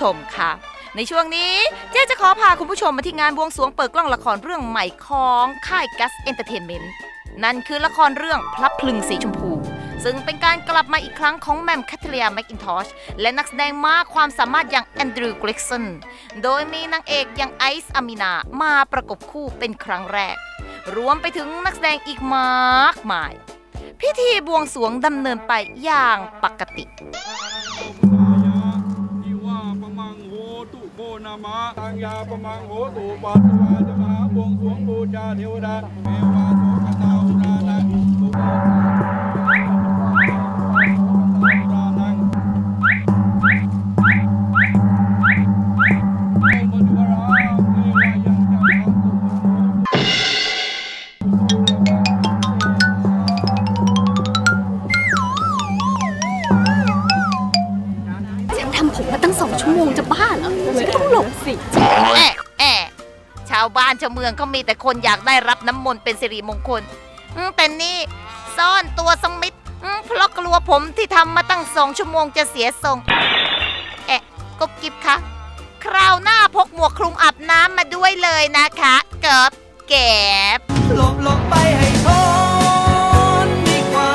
ชมค่ะ ในช่วงนี้เจ๊จะขอพาคุณผู้ชมมาที่งานบวงสรวงเปิดกล้องละครเรื่องใหม่ของค่ายกัสเอนเตอร์เทนเมนต์นั่นคือละครเรื่องพลับพลึงสีชมพู ซึ่งเป็นการกลับมาอีกครั้งของแมมแคทเลียแมคอินทอชและนักแสดงมากความสามารถอย่างแอนดรูว์เกรกสันโดยมีนางเอกอย่างไอซ์อามินามาประกบคู่เป็นครั้งแรก รวมไปถึงนักแสดงอีกมากมาย พิธีบวงสรวงดำเนินไปอย่างปกติ นามะตังยาปมังโหตุปัสวาจมาบวงสวงบูชาเทวดาเทวาโสกตาอุรานังตุกชั่วโมงจะบ้าเหรอฉันก็ต้องร สิแอะแอะชาวบ้านชาวเมืองเขามีแต่คนอยากได้รับน้ำมนต์เป็นสิริมงคลอืมแต่นี่ซ่อนตัวสมิธอืมเพราะกลัวผมที่ทำมาตั้งสองชั่วโมงจะเสียทรง แอะกบกิบคะคราวหน้าพกหมวกคลุมอาบน้ำมาด้วยเลยนะคะเกิบแก็บหลบหลบไปให้พ้นดีกว่า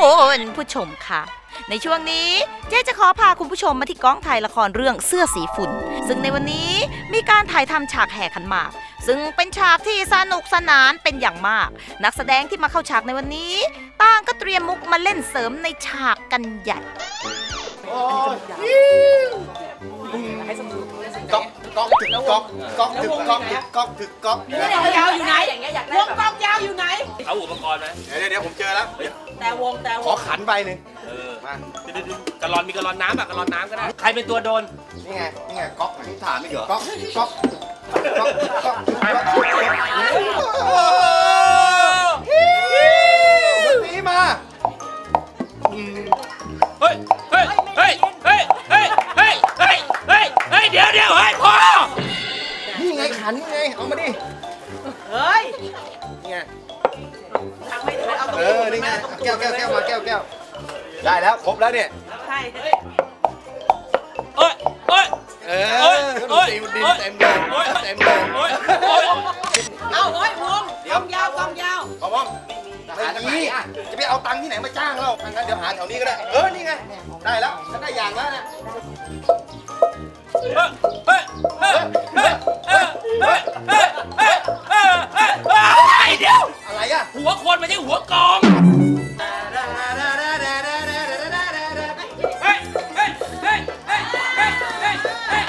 คุณผู้ชมค่ะในช่วงนี้เจ๊จะขอพาคุณผู้ชมมาที่กองถ่ายละครเรื่องเสื้อสีฝุ่น ซึ่งในวันนี้มีการถ่ายทำฉากแห่ขันหมาก ซึ่งเป็นฉากที่สนุกสนานเป็นอย่างมาก นักแสดงที่มาเข้าฉากในวันนี้ต่างก็เตรียมมุกมาเล่นเสริมในฉากกันใหญ่ก๊อกก๊อกถึกก๊อกก๊อกถึกก๊อกถึกก๊อกถึกก๊อกวงยาวอยู่ไหนวงกองยาวอยู่ไหน เอาอุปกรณ์ไหมเดี๋ยวเดี๋ยวผมเจอแล้ว แต่วงแต่ขวองขันใบหนึ่งเออมาเดี๋ยวๆๆกระลอนมีกระลอนน้ำอะกระลอนน้ำก็ได้ ใครเป็นตัวโดน นี่ไง นี่ไงก๊อกไหนถามไม่เหรอก๊อกก๊อกก๊อกก๊อก เออ นี่ไง แก้วแก้วแก้วมาแก้วแก้วได้แล้ว ครบแล้วเนี่ย ใช่เฮ้ยเฮ้ยเออเฮ้ยดินเต็มเลยเต็มเลยโอ้ยเอาเฮ้ยวงกองยาวกองยาวเอาบ้องไม่มีจะไปเอาตังค์ที่ไหนมาจ้างเราทางนั้นเดี๋ยวหาแถวนี้ก็ได้ เออ นี่ไง ได้แล้ว คนไม่ใช่หัวกองเฮ้ยเฮ้ยเฮ้ยเฮ้ยเฮ้ยเฮ้ยเฮ้ย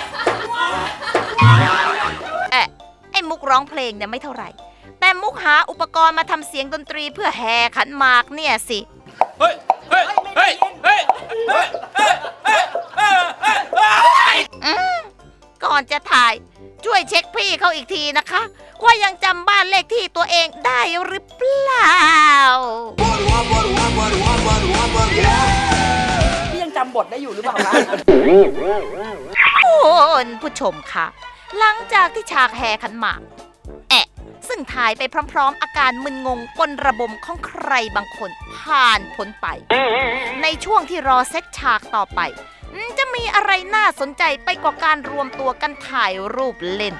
แอะไอ้มุกร้องเพลงเนี่ยไม่เท่าไหร่ แต่มุกหาอุปกรณ์มาทำเสียงดนตรีเพื่อแห่ขันหมากเนี่ยสิ เฮ้ยเฮ้ยเฮ้ยเฮ้ยเฮ้ยเฮ้ยเฮ้ยเฮ้ยเฮ้ย อืมก่อนจะถ่ายช่วยเช็คพี่เขาอีกทีนะคะ ว่ายังจำบ้านเลขที่ตัวเองได้หรือเปล่า พี่ยังจำบทได้อยู่หรือเปล่าคะคุณผู้ชมค่ะหลังจากที่ฉากแห่ขันหมากแอะซึ่งถ่ายไปพร้อมๆ อาการมึนงงปนระบมของใครบางคนผ่านพ้นไป ในช่วงที่รอเซตฉากต่อไปอืมจะมีอะไรน่าสนใจไปกว่าการรวมตัวกันถ่ายรูปเล่น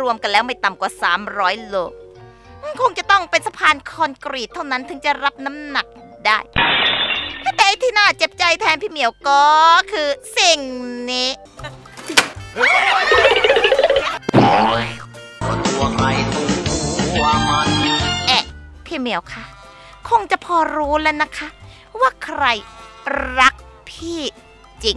รวมกันแล้วไม่ต่ำกว่า 300 โล คงจะต้องเป็นสะพานคอนกรีตเท่านั้นถึงจะรับน้ำหนักได้ แต่ไอ้ที่น่าเจ็บใจแทนพี่เหมียวก็คือสิ่งนี้ตัวใครตัวมันแอะพี่เหมียวคะคงจะพอรู้แล้วนะคะ ว่าใครรักพี่จริง